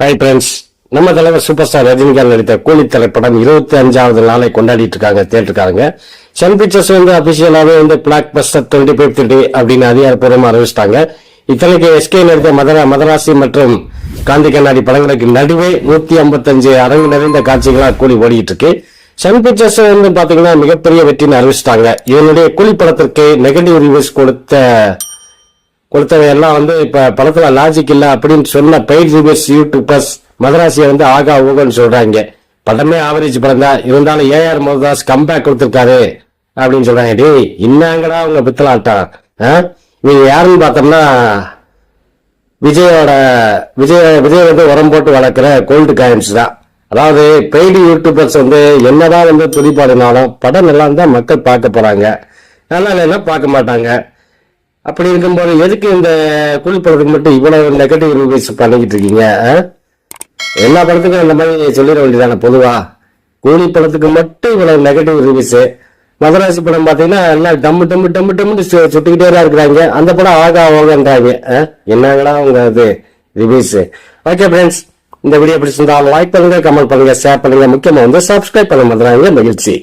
Hi friends நம்ம தலைவர் super star Rajinikanth நடித்த கூலி திரைப்படம் இருபத்தி அஞ்சாவது நாளை கொண்டாடிட்டு இருக்காங்க தேட்டருக்காரங்க சன் பிக்சர்ஸ் வந்து அபிஷியலாகவே வந்து blockbuster twenty five three அப்படின்னு அதிகாரப்பூர்வமாக அறிவிச்சிட்டாங்க. இத்தனைக்கு எஸ்கே நடித்த மதரா மதராசி மற்றும் காந்தி கண்ணாடி படங்களுக்கு நடுவே நூத்தி ஐம்பத்தஞ்சு அரங்கு நிறைந்த காட்சிகளாக கூலி ஓடிட்டு இருக்கு சன் பிக்சர்ஸ் வந்து பாத்தீங்கன்னா மிகப்பெரிய வெற்றின்னு அறிவிச்சிட்டாங்க. இதனுடைய கூலி படத்திற்கு நெகட்டிவ் ரிவ்யூஸ் கொடுத்த கொடுத்தவையெல்லாம் வந்து இப்போ படத்தில் லாஜிக் இல்லை அப்படின்னு சொன்ன பெய்ட் ரிவ்யூஸ் யூடியூபர்ஸ் மதராசியை வந்து ஆகா ஊகன்னு சொல்கிறாங்க படமே ஆவரேஜ் படம் தான். இருந்தாலும் ஏஆர் மோகதாஸ் கம்பேக் கொடுத்துருக்காரு அப்படின்னு சொல்கிறாங்க டேய் இன்னாங்கடா அவங்க பித்தலாட்டம்? ஆ? இவங்க யாருன்னு பார்த்தோம்னா விஜயோட விஜய் விஜய் வந்து உரம் போட்டு வளர்க்குற கோல்டு காயின்ஸ் தான். அதாவது பெய்டு யூடியூபர்ஸ் வந்து என்னதான் வந்து துடிப்பாடினாலும் படம் நல்லா இருந்தால் மக்கள் பார்க்க போகிறாங்க நல்லா இல்லைன்னா பார்க்க மாட்டாங்க. அப்படி இருக்கும்போது எதுக்கு இந்த குழு படத்துக்கு மட்டும் இவ்வளவு நெகட்டிவ் ரிவ்யூஸ் பண்ணிக்கிட்டு இருக்கீங்க ஆ? எல்லா படத்துக்கும் இந்த மாதிரி சொல்லிட வேண்டியதான பொதுவா? கூலி படத்துக்கு மட்டும் இவ்வளவு நெகட்டிவ் ரிவ்யூஸ் மதராசி படம் பார்த்தீங்கன்னா எல்லாம் டம்மு டம்மு டம்மு டம்முன்னு சுட்டுக்கிட்டே தான் இருக்கிறாங்க. அந்த படம் ஆகா ஆகன்றாங்க என்னங்கடா உங்க இது ரிவ்யூஸ் ஓகே ஃப்ரெண்ட்ஸ் இந்த வீடியோ பிடிச்சிருந்தா லைக் பண்ணுங்க கமெண்ட் பண்ணுங்க ஷேர் பண்ணுங்க. முக்கியமா வந்து சப்ஸ்கிரைப் பண்ண மாட்டாங்க மகிழ்ச்சி.